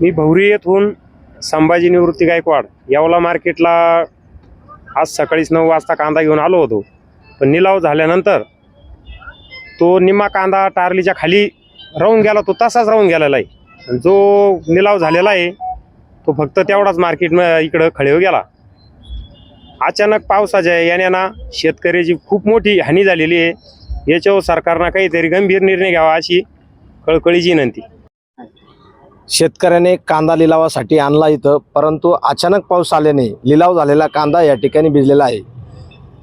मी भौरी येथून संभाजी निवृत्ती गायकवाड यावला मार्केटला आज सकाळीच नऊ वाजता कांदा घेऊन आलो होतो. पण निलाव झाल्यानंतर तो निम्मा कांदा टारलीच्या खाली राहून गेला तो तसाच राहून गेलेला आहे. आणि जो निलाव झालेला आहे तो फक्त तेवढाच मार्केट इकडं खळेव गेला. अचानक पावसाच्या याण्यानं शेतकऱ्याची खूप मोठी हानी झालेली आहे. याच्यावर सरकारनं काहीतरी गंभीर निर्णय घ्यावा अशी कळकळीची विनंती. शेतकऱ्याने कांदा लिलावासाठी आणला इथं परंतु अचानक पाऊस आल्याने लिलाव झालेला कांदा या ठिकाणी भिजलेला आहे.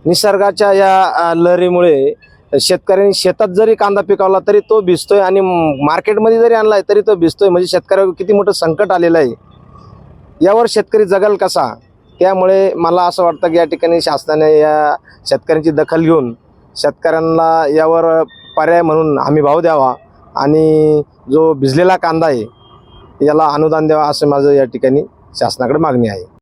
निसर्गाच्या या लहरीमुळे शेतकऱ्यांनी शेतात जरी कांदा पिकावला तरी तो भिजतोय आणि मार्केटमध्ये जरी आणलाय तरी तो भिजतोय. म्हणजे शेतकऱ्यावर किती मोठं संकट आलेलं आहे. यावर शेतकरी जगाल कसा? त्यामुळे मला असं वाटतं की या ठिकाणी शासनाने या शेतकऱ्यांची दखल घेऊन शेतकऱ्यांना यावर पर्याय म्हणून हमी भाव द्यावा आणि जो भिजलेला कांदा आहे याला अनुदान द्यावा असं माझं या ठिकाणी शासनाकडे मागणी आहे.